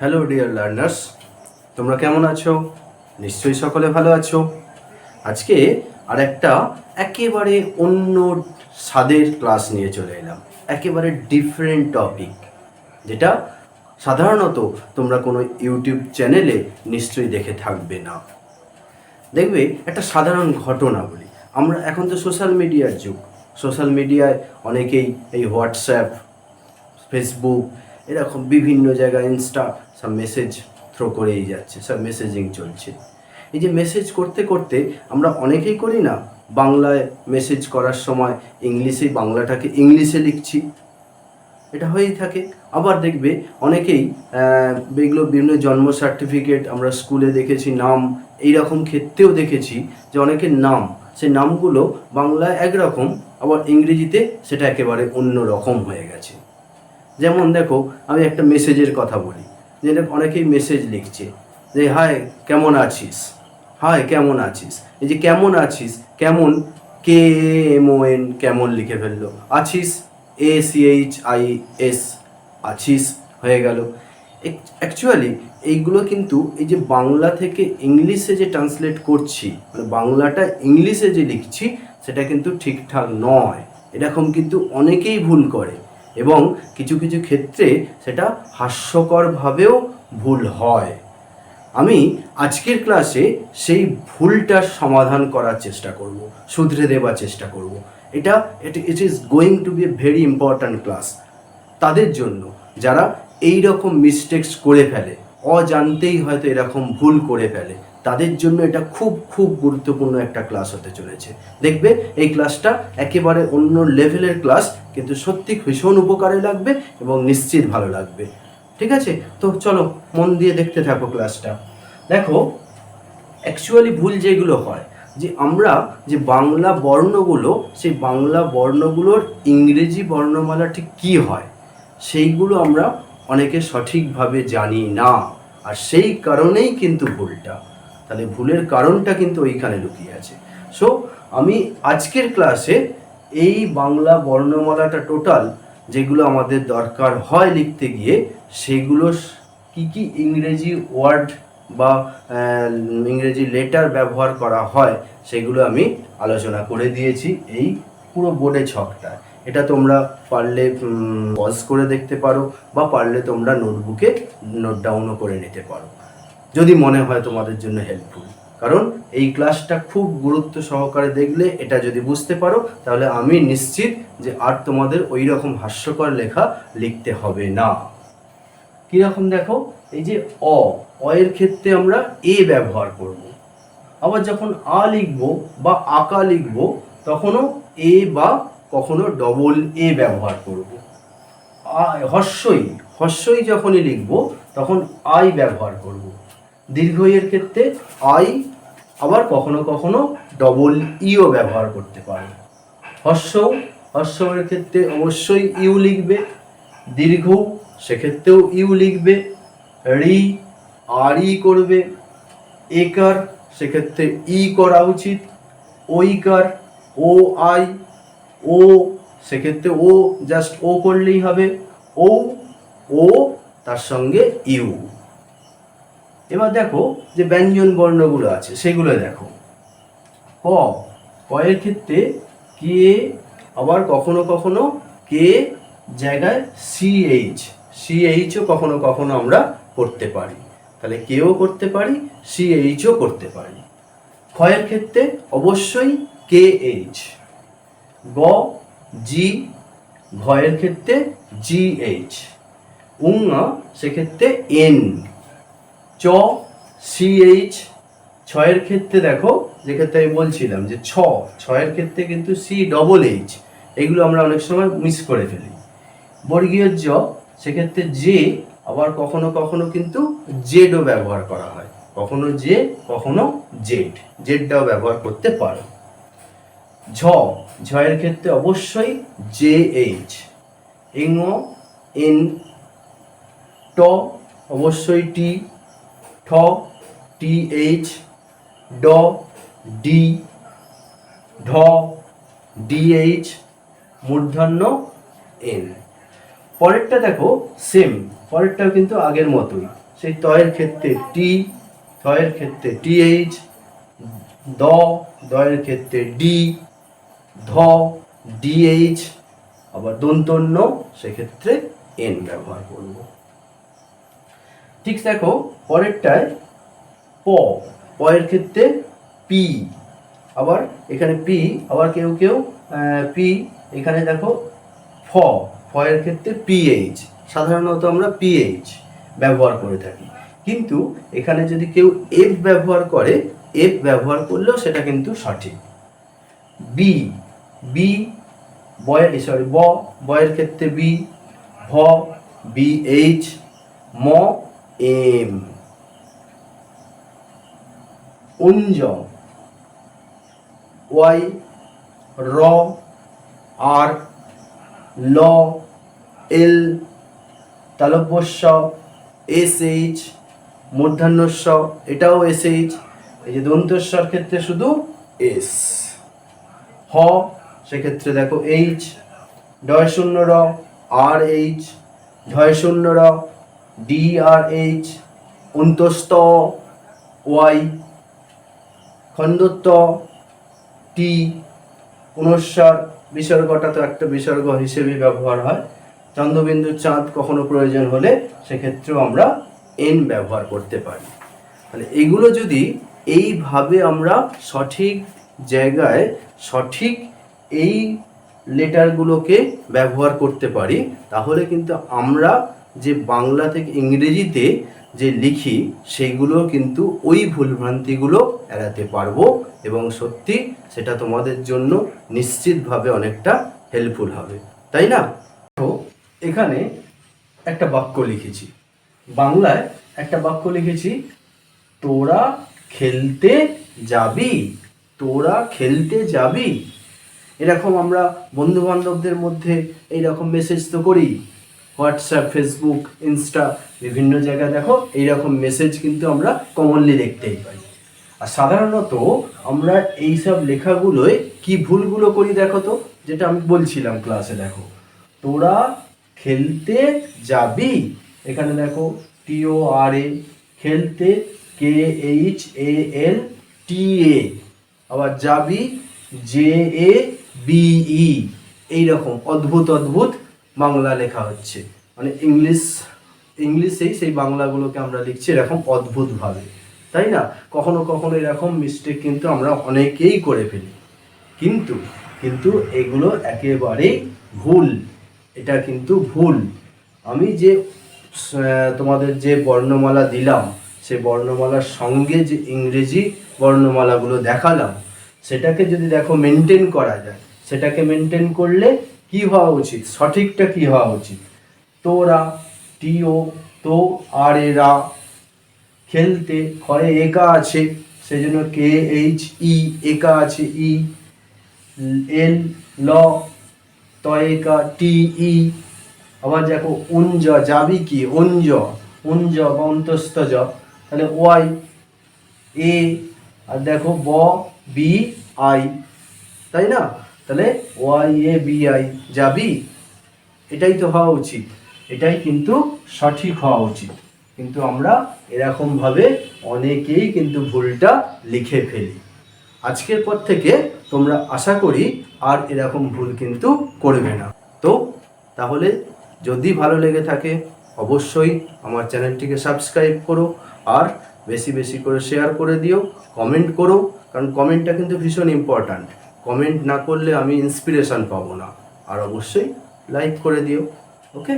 Hello dear learners তোমরা কেমন আছো? নিশ্চয়ই সকলে ভালো আছো। আজকে আর একটা একেবারে অন্য স্বাদের ক্লাস নিয়ে চলে এলাম। একেবারে ডিফারেন্ট টপিক যেটা সাধারণত তোমরা কোনো ইউটিউব চ্যানেলে নিশ্চয়ই দেখে থাকবে না। দেখবে, একটা সাধারণ ঘটনা বলি। আমরা এখন তো সোশ্যাল মিডিয়ার যুগ। সোশ্যাল মিডিয়ায় অনেকেই এই হোয়াটসঅ্যাপ ফেসবুক এরকম বিভিন্ন জায়গায় ইনস্টা সব মেসেজ থ্রো করেই যাচ্ছে, সব মেসেজিং চলছে। এই যে মেসেজ করতে করতে আমরা অনেকেই করি না, বাংলায় মেসেজ করার সময় ইংলিশে বাংলাটাকে ইংলিশে লিখছি। এটা হয়েই থাকে। আবার দেখবে অনেকেই এগুলো বিভিন্ন জন্ম সার্টিফিকেট আমরা স্কুলে দেখেছি, নাম এই রকম ক্ষেত্রেও দেখেছি যে অনেকের নাম, সেই নামগুলো বাংলায় একরকম, আবার ইংরেজিতে সেটা একেবারে অন্য রকম হয়ে গেছে। যেমন দেখো, আমি একটা মেসেজের কথা বলি। যে অনেকেই মেসেজ লিখছে যে, হাই, কেমন আছিস? হাই, কেমন আছিস? এই যে, কেমন আছিস? কেমন? কে এম ও এন কেমন? লিখে ফেলল। আছিস? A C H I S আছিস? হয়ে গেল। অ্যাকচুয়ালি এইগুলো কিন্তু এই যে, বাংলা থেকে ইংলিশে যে ট্রান্সলেট করছি মানে বাংলাটা ইংলিশে যে লিখছি, সেটা কিন্তু ঠিকঠাক নয়। এরকম কিন্তু অনেকেই ভুল করে। এবং কিছু কিছু ক্ষেত্রে সেটা হাস্যকরভাবেও ভুল হয়। আমি আজকের ক্লাসে সেই ভুলটার সমাধান করার চেষ্টা করব, শুধরে দেওয়ার চেষ্টা করব। এটা it is going to be very important class তাদের জন্য যারা এই রকম মিস্টেক্স করে ফেলে অজান্তেই হয়তো এরকম ভুল করে ফেলে। তাদের জন্য এটা খুব খুব গুরুত্বপূর্ণ একটা ক্লাস হতে চলেছে। দেখবে, এই ক্লাসটা একেবারে অন্য লেভেলের ক্লাস কিন্তু সত্যি ভীষণ উপকারে লাগবে এবং নিশ্চিত ভালো লাগবে। ঠিক আছে? তো চলো, মন দিয়ে দেখতে থাকো ক্লাসটা দেখো অ্যাকচুয়ালি ভুল যেগুলো হয়, যে আমরা যে বাংলা বর্ণগুলো, সেই বাংলা বর্ণগুলোর ইংরেজি বর্ণমালা ঠিক কী হয়? সেইগুলো আমরা অনেকে সঠিকভাবে জানি না, আর সেই কারণেই কিন্তু ভুলটা। তাহলে ভুলের কারণটা কিন্তু ওইখানে লুকিয়ে আছে। সো আমি আজকের ক্লাসে এই বাংলা বর্ণমালাটা টোটাল যেগুলো আমাদের দরকার হয় লিখতে গিয়ে, সেগুলো কি কি ইংরেজি ওয়ার্ড বা ইংরেজি লেটার ব্যবহার করা হয়, সেগুলো আমি আলোচনা করে দিয়েছি এই পুরো বোর্ডে ছকটা এটা তোমরা পারলে পজ করে দেখতে পারো বা পারলে তোমরা নোটবুকে নোট ডাউনও করে নিতে পারো। যদি মনে হয় তোমাদের জন্য হেল্পফুল কারণ এই ক্লাসটা খুব গুরুত্ব সহকারে দেখলে এটা যদি বুঝতে পারো, তাহলে আমি নিশ্চিত যে আর তোমাদের ওই রকম হাস্যকর লেখা লিখতে হবে না। কীরকম দেখো? এই যে অ এর ক্ষেত্রে আমরা এ ব্যবহার করব। আবার যখন আ লিখব বা আকা লিখব, তখনও এ বা কখনো ডবল এ ব্যবহার করব। হর্ষই হর্ষই যখনই লিখব, তখন আই ব্যবহার করব। দীর্ঘ এর ক্ষেত্রে আই আবার কখনো কখনো ডবল ইও ব্যবহার করতে পারে হর্ষ হর্ষের ক্ষেত্রে অবশ্যই ইউ লিখবে। দীর্ঘ, সেক্ষেত্রেও ইউ লিখবে। রি আর ই করবে। একার সেক্ষেত্রে ই করা উচিত। ওইকার ও আই ও, সেক্ষেত্রে ও জাস্ট ও করলেই হবে। ও ও, তার সঙ্গে ইউ। এবার দেখো যে ব্যঞ্জন বর্ণগুলো আছে, সেগুলো দেখো। ক ক এর ক্ষেত্রে কে আবার কখনো কখনো কে জায়গায় সিএইচ সিএইচও কখনো কখনো আমরা করতে পারি। তাহলে কেও করতে পারি সিএইচও করতে পারি। ক্ষয়ের ক্ষেত্রে অবশ্যই কে এইচ গ, জি, ঘয়ের ক্ষেত্রে জি এইচ উং সেক্ষেত্রে এন। চ, সিএইচ। ছয়ের ক্ষেত্রে দেখো, যে ক্ষেত্রে আমি বলছিলাম যে ছ, ছয়ের ক্ষেত্রে কিন্তু সি ডবল এইচ এগুলো আমরা অনেক সময় মিস করে ফেলি। বর্গীয় জ, সেক্ষেত্রে জে, আবার কখনো কখনো কিন্তু জেডও ব্যবহার করা হয়। কখনো জে, কখনো জেড জেডটাও ব্যবহার করতে পারো। ঝ, ঝয়ের ক্ষেত্রে অবশ্যই জে এইচ। এং এন ট, অবশ্যই টি, ঠ, টি এইচ, ড, ডি, ঢ, ডি এইচ, মূর্ধন্য এন। পরেরটা দেখো, সেম, পরেরটাও কিন্তু আগের মতোই। সেই তয়ের ক্ষেত্রে টি থয়ের ক্ষেত্রে টিএইচ দ, দয়ের ক্ষেত্রে ডি ধ ডিএইচ আবার দন্তন্য, সেক্ষেত্রে এন ব্যবহার করব। ঠিক দেখো, পরেরটায় প, পয়ের ক্ষেত্রে পি আবার এখানে পি আবার কেউ কেউ পি এখানে দেখো ফ, ফয়ের ক্ষেত্রে পিএইচ সাধারণত আমরা পিএইচ ব্যবহার করে থাকি। কিন্তু এখানে যদি কেউ এফ ব্যবহার করে এফ ব্যবহার করলেও সেটা কিন্তু সঠিক। বি বি বয়ের সরি, ব বয়ের ক্ষেত্রে বি ভ বি এইচ ম এম উঞ্জ ওয়াই, র, আর, ল, এল, তালব্যস্য, এস, এইচ মূর্ধান্যস্য এটাও এস, এইচ, এই যে দন্তস্বর ক্ষেত্রে শুধু এস। হ সেক্ষেত্রে দেখো এইচ ডয় শূন্য র আর এইচ ঝয় শূন্য র ডি আর এইচ অন্তস্ত ওয়াই খণ্ডত্ব টি পুনঃস্বর, বিসর্গটা তো একটা বিসর্গ হিসেবে ব্যবহার হয়। চন্দ্রবিন্দু চাঁদ কখনো প্রয়োজন হলে সেক্ষেত্রেও আমরা এন ব্যবহার করতে পারি। মানে এগুলো যদি এইভাবে আমরা সঠিক জায়গায় সঠিক এই লেটারগুলোকে ব্যবহার করতে পারি, তাহলে কিন্তু আমরা যে বাংলা থেকে ইংরেজিতে যে লিখি সেইগুলো কিন্তু ওই ভুলভ্রান্তিগুলো এড়াতে পারব এবং সত্যি সেটা তোমাদের জন্য নিশ্চিতভাবে অনেকটা হেল্পফুল হবে। তাই না? তো এখানে একটা বাক্য লিখেছি। বাংলায় একটা বাক্য লিখেছি, তোরা খেলতে যাবি, তোরা খেলতে যাবি। এরকম আমরা বন্ধু বান্ধবদের মধ্যে এইরকম মেসেজ তো করি। হোয়াটসঅ্যাপ ফেসবুক ইনস্টা বিভিন্ন জায়গায় দেখো এইরকম মেসেজ কিন্তু আমরা কমনলি দেখতেই পাই। আর সাধারণত আমরা এইসব লেখাগুলোয় কি ভুলগুলো করি দেখো তো, যেটা আমি বলছিলাম ক্লাসে দেখো। তোরা খেলতে যাবি। এখানে দেখো টিও আর এ খেলতে কে এইচ এ এল টি এ আবার যাবি জে এ বিই এইরকম অদ্ভুত অদ্ভুত বাংলা লেখা হচ্ছে। মানে ইংলিশ, ইংলিশেই সেই বাংলাগুলোকে আমরা লিখছি এরকম অদ্ভুতভাবে। তাই না? কখনো কখনো এরকম মিস্টেক কিন্তু আমরা অনেকেই করে ফেলি। কিন্তু কিন্তু এগুলো একেবারেই ভুল। এটা কিন্তু ভুল। আমি যে তোমাদের যে বর্ণমালা দিলাম সে বর্ণমালার সঙ্গে যে ইংরেজি বর্ণমালাগুলো দেখালাম, সেটাকে যদি দেখো মেনটেন করা যায় সেটাকে মেনটেন করলে কি হওয়া উচিত? সঠিকটা কি হওয়া উচিত? তোরা, টিও, তো, আর এরা খেলতে ক্ষয়ে একা আছে, সেজন্য কে, এইচ, ই, একা আছে, ই, এল, ল, তয়েকা, টি, ই। আবার দেখো, উঞ্জ, যাবি কি? উঞ্জ উঞ্জ বা অন্তস্থ জ তাহলে ওয়াই, এ, আর দেখো, ব, বি, আই। তাই না? তাহলে ওয়াই এ বি আই যাবি, এটাই তো হওয়া উচিত। এটাই কিন্তু সঠিক হওয়া উচিত। কিন্তু আমরা এরকমভাবে অনেকেই কিন্তু ভুলটা লিখে ফেলি। আজকের পর থেকে তোমরা আশা করি আর এরকম ভুল কিন্তু করবে না। তো তাহলে যদি ভালো লেগে থাকে, অবশ্যই আমার চ্যানেলটিকে সাবস্ক্রাইব করো আর বেশি বেশি করে শেয়ার করে দিও, কমেন্ট করো, কারণ কমেন্টটা কিন্তু ভীষণ ইম্পর্ট্যান্ট কমেন্ট না করলে আমি ইন্সপিরেশন পাবো না। আর অবশ্যই লাইক করে দিও ওকে